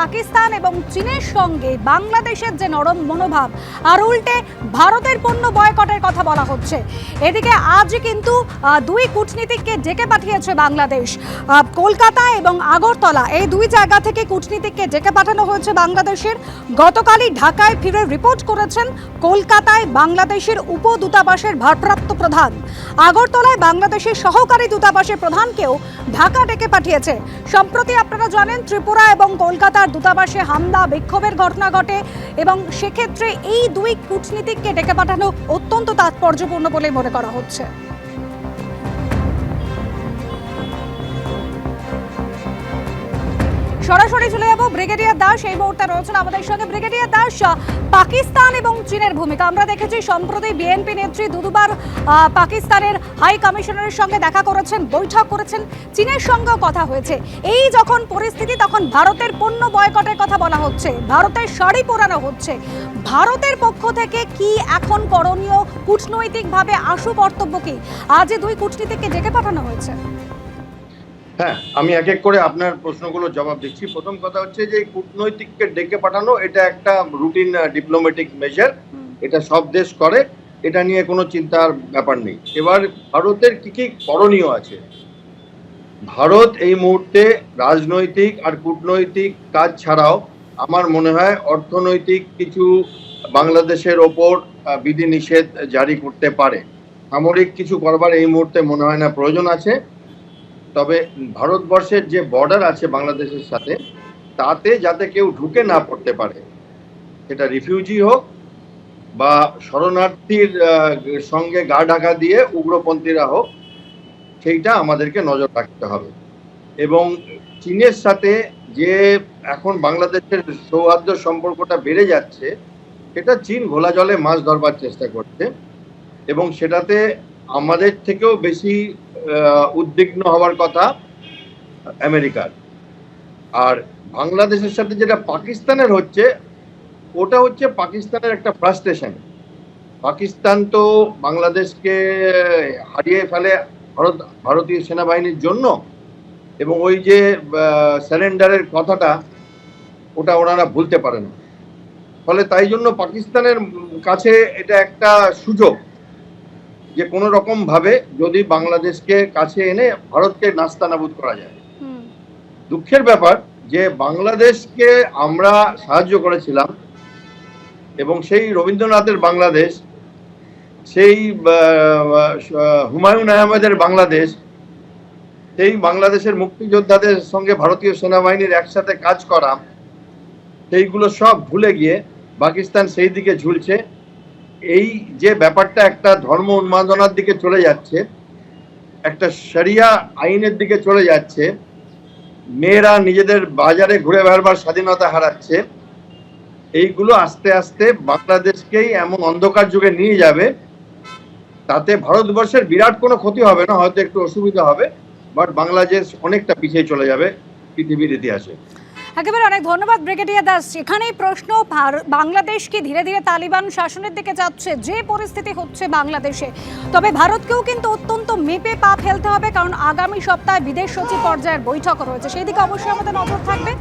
পাকিস্তান এবং চীনের সঙ্গে বাংলাদেশের যে নরম মনোভাব, আর উল্টে ভারতের পণ্য বয়কটের কথা বলা হচ্ছে। এদিকে আজ কিন্তু দুই কূটনীতিককে ডেকে পাঠিয়েছে বাংলাদেশ। কলকাতা এবং আগরতলা, এই দুই জায়গা থেকে কূটনীতিককে ডেকে পাঠানো হয়েছে বাংলাদেশের। গতকালই ঢাকায় ফিরে রিপোর্ট করেছেন কলকাতায় বাংলাদেশের উপ দূতাবাসের ভারপ্রাপ্ত প্রধান। আগরতলায় বাংলাদেশের সহকারী দূতাবাসের প্রধানকেও ঢাকা ডেকে পাঠিয়েছে। সম্প্রতি আপনারা জানেন, ত্রিপুরা এবং কলকাতার দূতাবাসে হামলা, বিক্ষোভের ঘটনা ঘটে এবং সেক্ষেত্রে এই দুই কূটনীতিককে ডেকে পাঠানো অত্যন্ত তাৎপর্যপূর্ণ বলে মনে করা হচ্ছে। সরাসরি চলে যাব। ব্রিগেডিয়ার দাস এই মুহূর্তে রয়েছেন আমাদের সঙ্গে। ব্রিগেডিয়ার দাস পাকিস্তান এবং চীনের ভূমিকা। আমরা দেখেছি, সম্প্রতি বিএনপি নেত্রী দুদুবার পাকিস্তানের হাই কমিশনারের সঙ্গে দেখা করেছেন, বৈঠক করেছেন। চীনের সঙ্গেও কথা হয়েছে। এই যখন পরিস্থিতি, তখন ভারতের পণ্য বয়কটের কথা বলা হচ্ছে। ভারতের শাড়ি পোড়ানো হচ্ছে। ভারতের পক্ষ থেকে কি এখন করণীয়? কূটনৈতিকভাবে আশু কর্তব্য কি? আজ দুই কূটনীতিককে ডেকে পাঠানো হয়েছে। হ্যাঁ আমি এক এক করে আপনার প্রশ্নগুলোর জবাব দিচ্ছি। প্রথম কথা হচ্ছে যে কূটনৈতিককে ডেকে পাঠানো এটা একটা রুটিন ডিপ্লোম্যাটিক মেজার এটা সব দেশ করে এটা নিয়ে কোনো চিন্তার ব্যাপার নেই। এবার ভারতের কি কি করণীয় আছে? ভারত এই মুহূর্তে রাজনৈতিক আর কূটনৈতিক কাজ ছাড়াও আমার মনে হয় অর্থনৈতিক কিছু বাংলাদেশের ওপর বিধিনিষেধ জারি করতে পারে। সামরিক কিছু করবার এই মুহূর্তে মনে হয় না প্রয়োজন আছে। তবে ভারতবর্ষের যে বর্ডার আছে বাংলাদেশের সাথে, তাতে যাতে কেউ ঢুকে না পড়তে পারে, সেটা রিফিউজি হোক বা শরণার্থীর সঙ্গে গা ঢাকা দিয়ে উগ্রপন্থীরা হোক, সেইটা আমাদেরকে নজর রাখতে হবে। এবং চীনের সাথে যে এখন বাংলাদেশের সৌহার্দ্য সম্পর্কটা বেড়ে যাচ্ছে, সেটা চীন ঘোলা জলে মাছ ধরবার চেষ্টা করছে। এবং সেটাতে আমাদের থেকেও বেশি উদ্বিগ্ন হওয়ার কথা আমেরিকার। আর বাংলাদেশের সাথে যেটা পাকিস্তানের হচ্ছে, ওটা হচ্ছে পাকিস্তানের একটা ফ্রাস্ট্রেশন পাকিস্তান তো বাংলাদেশকে হারিয়ে ফেলে ভারত, ভারতীয় সেনাবাহিনীর জন্য এবং ওই যে স্যালেন্ডারের কথাটা, ওটা ওনারা ভুলতে পারে না ফলে তাই জন্য পাকিস্তানের কাছে এটা একটা সুযোগ। যে কোনো রকম ভাবে যদি বাংলাদেশকে কাছে এনে ভারতকে নাস্তানাবুদ করা যায়। দুঃখের ব্যাপার যে বাংলাদেশকে আমরা সাহায্য করেছিলাম এবং সেই রবীন্দ্রনাথের বাংলাদেশ সেই হুমায়ুন আহমেদের বাংলাদেশ সেই বাংলাদেশের মুক্তিযোদ্ধাদের সঙ্গে ভারতীয় সেনাবাহিনীর একসাথে কাজ করা সেইগুলো সব ভুলে গিয়ে পাকিস্তান সেই দিকে ঝুলছে। এই যে ব্যাপারটা একটা ধর্ম উন্মাদনার দিকে চলে যাচ্ছে, একটা শরিয়া আইনের দিকে চলে যাচ্ছে, মেয়েরা নিজেদের বাজারে ঘুরে বেড়াবার স্বাধীনতা হারাচ্ছে, এইগুলো আস্তে আস্তে বাংলাদেশকেই এমন অন্ধকার যুগে নিয়ে যাবে, তাতে ভারতবর্ষের বিরাট কোনো ক্ষতি হবে না, হয়তো একটু অসুবিধা হবে, বাট বাংলাদেশ অনেকটা পিছিয়ে চলে যাবে পৃথিবীর ইতিহাসে। একেবারে অনেক ধন্যবাদ, ব্রিগেডিয়ার দাস। এখানেই প্রশ্ন বাংলাদেশ কি ধীরে ধীরে তালিবান শাসনের দিকে যাচ্ছে? যে পরিস্থিতি হচ্ছে বাংলাদেশে। তবে ভারতকেও কিন্তু অত্যন্ত মেপে পা ফেলতে হবে, কারণ আগামী সপ্তাহে বিদেশ সচিব পর্যায়ের বৈঠক রয়েছে। সেই দিকে অবশ্যই আমাদের নজর থাকবে।